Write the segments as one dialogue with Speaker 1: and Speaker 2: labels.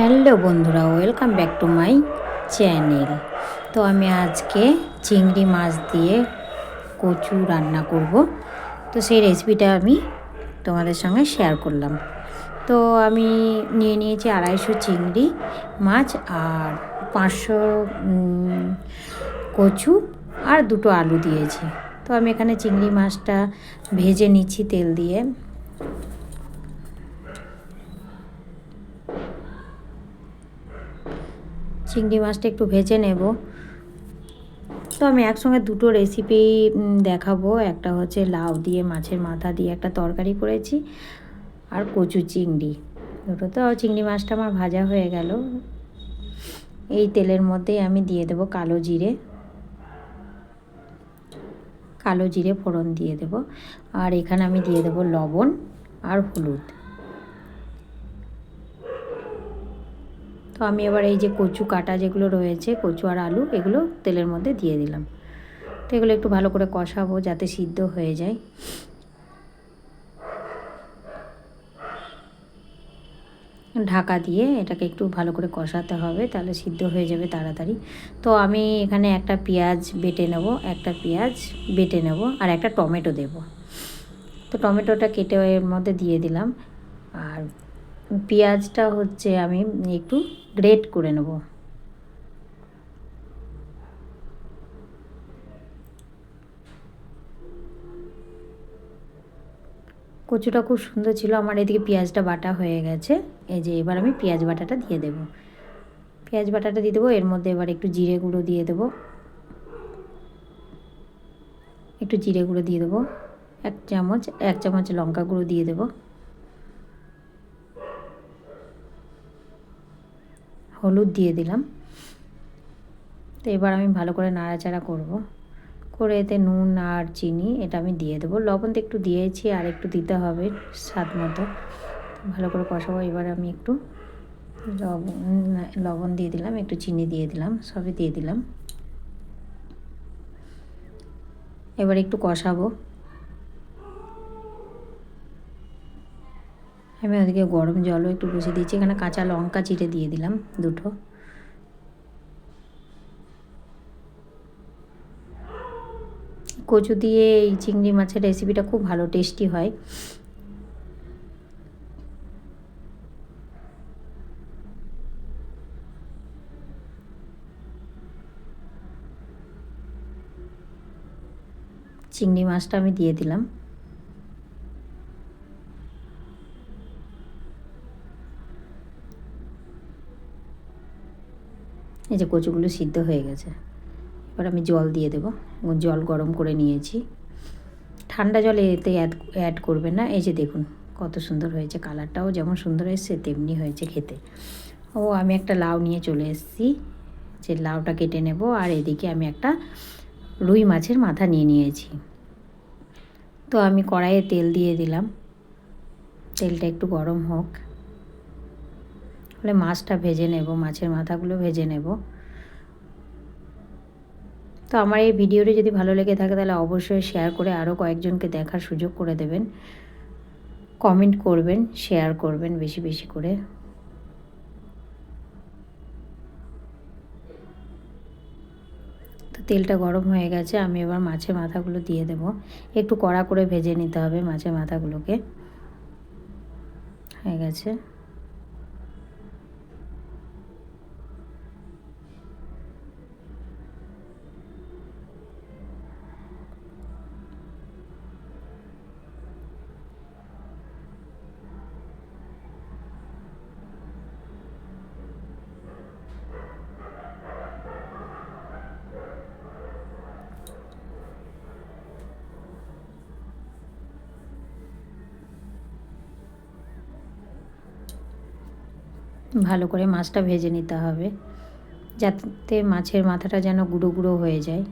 Speaker 1: Hello বন্ধুরা, welcome back to my channel. তো আমি আজকে চিংড়ি মাছ দিয়ে কচু রান্না করব। তো সেই রেসিপিটা আমি তোমাদের সঙ্গে শেয়ার করলাম। তো আমি নিয়ে নিয়েছি আড়াইশো চিংড়ি মাছ আর পাঁচশো কচু আর দুটো আলু দিয়েছি। তো আমি এখানে চিংড়ি মাছটা ভেজে নিচ্ছি তেল দিয়ে। চিংড়ি মাছটা একটু ভেজে নেব। তো আমি একসঙ্গে দুটো রেসিপি দেখাবো। একটা হচ্ছে লাউ দিয়ে, মাছের মাথা দিয়ে একটা তরকারি করেছি আর কচু চিংড়ি। দুটো তো চিংড়ি মাছটা আমার ভাজা হয়ে গেল। এই তেলের মধ্যেই আমি দিয়ে দেবো কালো জিরে। কালো জিরে ফোড়ন দিয়ে দেব। আর এখানে আমি দিয়ে দেবো লবণ আর হলুদ। তো আমি এবার এই যে কচু কাটা যেগুলো রয়েছে, কচু আর আলু, এগুলো তেলের মধ্যে দিয়ে দিলাম। তো এগুলো একটু ভালো করে কষাবো যাতে সিদ্ধ হয়ে যায়। ঢাকা দিয়ে এটাকে একটু ভালো করে কষাতে হবে, তাহলে সিদ্ধ হয়ে যাবে তাড়াতাড়ি। তো আমি এখানে একটা পেঁয়াজ বেটে নেব, একটা পেঁয়াজ বেটে নেব, আর একটা টমেটো দেব। তো টমেটোটা কেটে এর মধ্যে দিয়ে দিলাম। আর পেঁয়াজটা হচ্ছে আমি একটু গ্রেট করে নেব। কচুটা খুব সুন্দর ছিল, আমার এদিকে পেঁয়াজটা বাটা হয়ে গেছে। এই যে এবার আমি পেঁয়াজ বাটাটা দিয়ে দেবো। পেঁয়াজ বাটাটা দিয়ে দেবো, এর মধ্যে এবার একটু জিরে গুঁড়ো দিয়ে দেবো। একটু জিরে গুঁড়ো দিয়ে দেবো। এক চামচ এক চামচ লঙ্কা গুঁড়ো দিয়ে দেবো। হলুদ দিয়ে দিলাম। তো এবার আমি ভালো করে নাড়াচাড়া করব। করে এতে নুন আর চিনি, এটা আমি দিয়ে দেবো। লবণ তো একটু দিয়েছি, আর একটু দিতে হবে স্বাদ মতো। ভালো করে কষাবো, এবার আমি একটু লবণ লবণ দিয়ে দিলাম, একটু চিনি দিয়ে দিলাম, সবই দিয়ে দিলাম। এবার একটু কষাবো। আমি ওদিকে গরম জলও একটু বসে দিয়েছি, এখানে কাঁচা লঙ্কা চিটে দিয়ে দিলাম দুটো। কচু দিয়ে এই চিংড়ি মাছের রেসিপিটা খুব ভালো টেস্টি হয়। চিংড়ি মাছটা আমি দিয়ে দিলাম। এই যে কচুগুলো সিদ্ধ হয়ে গেছে। এবার আমি জল দিয়ে দেবো। জল গরম করে নিয়েছি। ঠান্ডা জলে এতে অ্যাড অ্যাড করবে না। এই যে দেখুন, কত সুন্দর হয়েছে কালারটাও যেমন সুন্দর এসছে, তেমনি হয়েছে খেতে। ও, আমি একটা লাউ নিয়ে চলে এসেছি। যে লাউটা কেটে নেব। আর এদিকে আমি একটা রুই মাছের মাথা নিয়ে নিয়েছি। তো আমি কড়াইয়ে তেল দিয়ে দিলাম। তেলটা একটু গরম হোক। হলে মাছটা ভেজে নেব, মাছের মাথাগুলো ভেজে নেব। তো আমার এই ভিডিওটি যদি ভালো লেগে থাকে তাহলে অবশ্যই শেয়ার করে আরও কয়েকজনকে দেখার সুযোগ করে দেবেন। কমেন্ট করবেন শেয়ার করবেন বেশি বেশি করে। তো তেলটা গরম হয়ে গেছে, আমি এবার মাছের মাথাগুলো দিয়ে দেব। একটু কড়া করে ভেজে নিতে হবে মাছের মাথাগুলোকে। হয়ে গেছে। ভালো করে মাছটা ভেজে নিতে হবে যাতে মাছের মাথাটা যেন গুঁড়ো গুঁড়ো হয়ে যায়।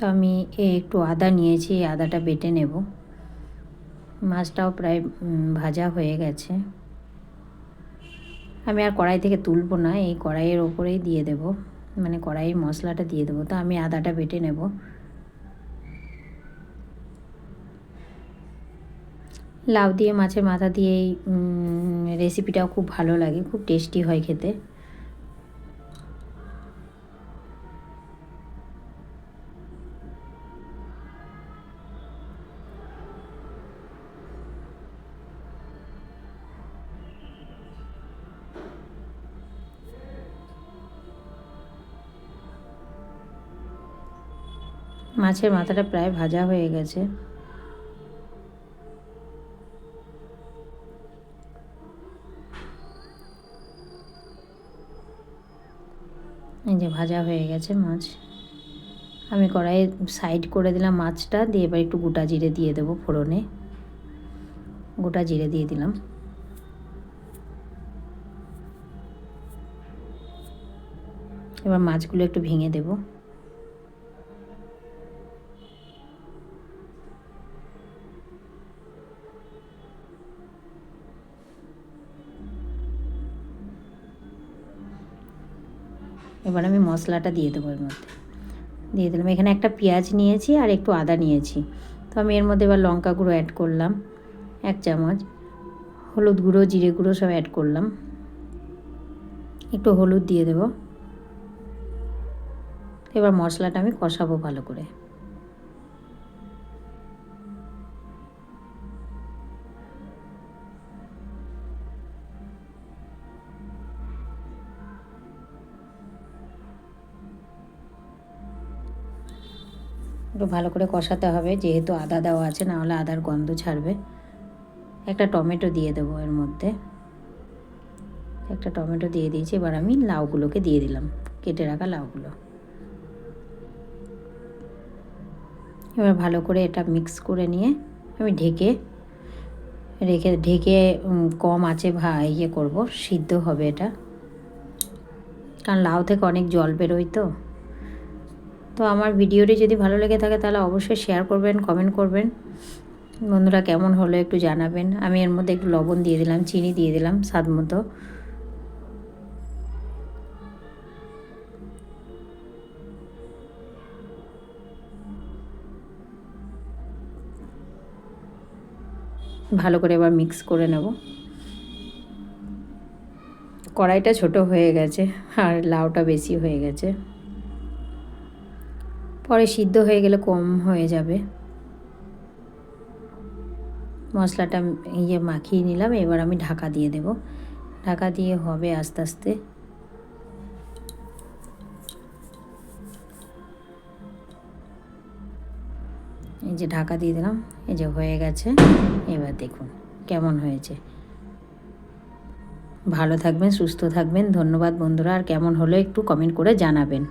Speaker 1: তো আমি এ একটু আদা নিয়েছি, এই আদাটা বেটে নেব। মাছটাও প্রায় ভাজা হয়ে গেছে। আমি আর কড়াই থেকে তুলবো না, এই কড়াইয়ের ওপরেই দিয়ে দেব। মানে কড়াইয়ের মশলাটা দিয়ে দেবো। তো আমি আদাটা বেটে নেব। লাউ দিয়ে মাছের মাথা দিয়ে এই রেসিপিটাও খুব ভালো লাগে, খুব টেস্টি হয় খেতে। মাছের মাথাটা প্রায় ভাজা হয়ে গেছে। এই যে ভাজা হয়ে গেছে মাছ। আমি কড়াইয়ে সাইড করে দিলাম মাছটা, দিয়ে এবার একটু গোটা জিরে দিয়ে দেবো ফোড়নে। গোটা জিরে দিয়ে দিলাম। এবার মাছগুলো একটু ভেঙে দেবো। এবার আমি মশলাটা দিয়ে দেবো এর মধ্যে। দিয়ে দিলাম। এখানে একটা পেঁয়াজ নিয়েছি আর একটু আদা নিয়েছি। তো আমি এর মধ্যে এবার লঙ্কা গুঁড়ো অ্যাড করলাম, এক চামচ। হলুদ গুঁড়ো, জিরে গুঁড়ো সব অ্যাড করলাম। একটু হলুদ দিয়ে দেব। এবার মশলাটা আমি কষাবো ভালো করে। একটু ভালো করে কষাতে হবে, যেহেতু আদা দেওয়া আছে, না হলে আদার গন্ধ ছাড়বে। একটা টমেটো দিয়ে দেবো এর মধ্যে। একটা টমেটো দিয়ে দিয়েছি, এবার আমি লাউগুলোকে দিয়ে দিলাম, কেটে রাখা লাউগুলো। এবার ভালো করে এটা মিক্স করে নিয়ে আমি ঢেকে, রেখে, ঢেকে কম আছে ভা ইয়ে করব, সিদ্ধ হবে এটা। কারণ লাউ থেকে অনেক জল বেরোয় তো। তো আমার ভিডিওটি যদি ভালো লেগে থাকে তাহলে অবশ্যই শেয়ার করবেন কমেন্ট করবেন। বন্ধুরা কেমন হলো একটু জানাবেন। আমি এর মধ্যে একটু লবণ দিয়ে দিলাম, চিনি দিয়ে দিলাম, স্বাদ মতো। ভালো করে এবার মিক্স করে নেব। কড়াইটা ছোট হয়ে গেছে আর লাউটা বেশি হয়ে গেছে। পরে সিদ্ধ হয়ে গেলে কম হয়ে যাবে। মশলাটা ইয়ে মাখিয়ে নিলাম, এবার আমি ঢাকা দিয়ে দেব। ঢাকা দিয়ে হবে আস্তে আস্তে। এই যে ঢাকা দিয়ে দিলাম, এই যে হয়ে গেছে। এবার দেখুন কেমন হয়েছে। ভালো থাকবেন, সুস্থ থাকবেন। ধন্যবাদ বন্ধুরা, আর কেমন হলো একটু কমেন্ট করে জানাবেন।